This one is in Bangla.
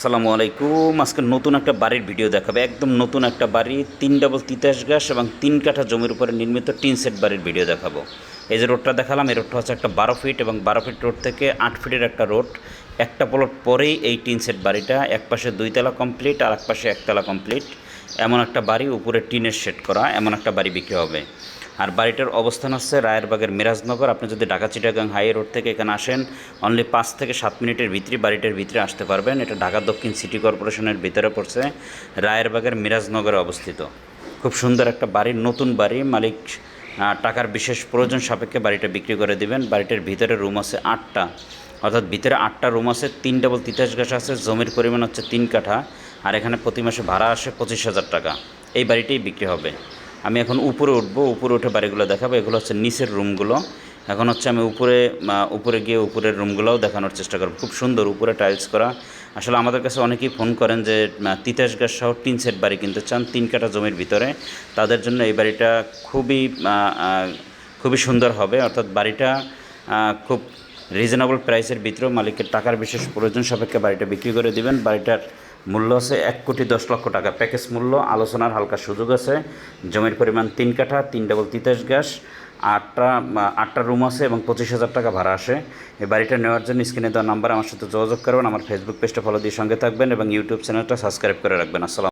আসসালামু আলাইকুম। আজকে নতুন একটা বাড়ির ভিডিও দেখাবে। একদম নতুন একটা বাড়ি, তিন ডাবল তিতাস গাছ এবং তিন কাঠা জমির উপরে নির্মিত টিন সেট বাড়ির ভিডিও দেখাবো। এই যে রোডটা দেখালাম, এই রোডটা হচ্ছে একটা বারো ফিট এবং বারো ফিট রোড থেকে আট ফিটের একটা রোড একটা প্লট পরেই এই টিন সেট বাড়িটা, এক পাশে দুইতলা কমপ্লিট আর এক পাশে একতলা কমপ্লিট এমন একটা বাড়ি, উপরে টিনের সেট করা, এমন একটা বাড়ি বিক্রি হবে। আর বাড়িটার অবস্থান হচ্ছে রায়েরবাগের মিরাজনগর। আপনি যদি ঢাকা চিটাগাং হাই রোড থেকে এখানে আসেন অনলি পাঁচ থেকে সাত মিনিটের ভিতরে বাড়িটার ভিতরে আসতে পারবেন। এটা ঢাকা দক্ষিণ সিটি কর্পোরেশনের ভিতরে পড়ছে, রায়েরবাগের মিরাজনগরে অবস্থিত। খুব সুন্দর একটা বাড়ি, নতুন বাড়ি, মালিক টাকার বিশেষ প্রয়োজন সাপেক্ষে বাড়িটা বিক্রি করে দিবেন। বাড়িটার ভিতরে রুম আছে আটটা। অর্থাৎ ভিতরে আটটা রুম আছে, তিন ডাবল তিতাস গাছ আছে, জমির পরিমাণ হচ্ছে তিন কাঠা। আর এখানে প্রতি মাসে ভাড়া আসে পঁচিশ হাজার টাকা। এই বাড়িটাই বিক্রি হবে। আমি এখন উপরে উঠবো, উপরে উঠে বাড়িগুলো দেখাবো। এগুলো হচ্ছে নিচের রুমগুলো এখন হচ্ছে আমি উপরে উপরে গিয়ে উপরের রুমগুলোও দেখানোর চেষ্টা করব। খুব সুন্দর উপরে টাইলস করা। আসলে আমাদের কাছে অনেকেই ফোন করেন যে তিতাস গাছ সহ তিন সেট বাড়ি কিনতে চান, তিন কাটা জমির ভিতরে। তাদের জন্য এই বাড়িটা খুবই খুবই সুন্দর হবে। অর্থাৎ বাড়িটা খুব রিজনেবল প্রাইসের ভিতরেও মালিকের টাকার বিশেষ প্রয়োজন সাপেক্ষে বাড়িটা বিক্রি করে দিবেন। বাড়িটার মূল্য আছে এক কোটি দশ লক্ষ টাকা। প্যাকেজ মূল্য, আলোচনার হালকা সুযোগ আছে। জমির পরিমাণ তিন কাঠা, তিন ডাবল তিতাস গ্যাস, আটটা আটটা রুম আছে এবং পঁচিশ হাজার টাকা ভাড়া আসে। এই বাড়িটা নেওয়ার জন্য স্ক্রিনে দেওয়া নাম্বার আমার সাথে যোগাযোগ করবেন, আমার ফেসবুক পেজটা ফলো দিয়ে সঙ্গে থাকবেন এবং ইউটিউব চ্যানেলটা সাবস্ক্রাইব করে রাখবেন। আসসালাম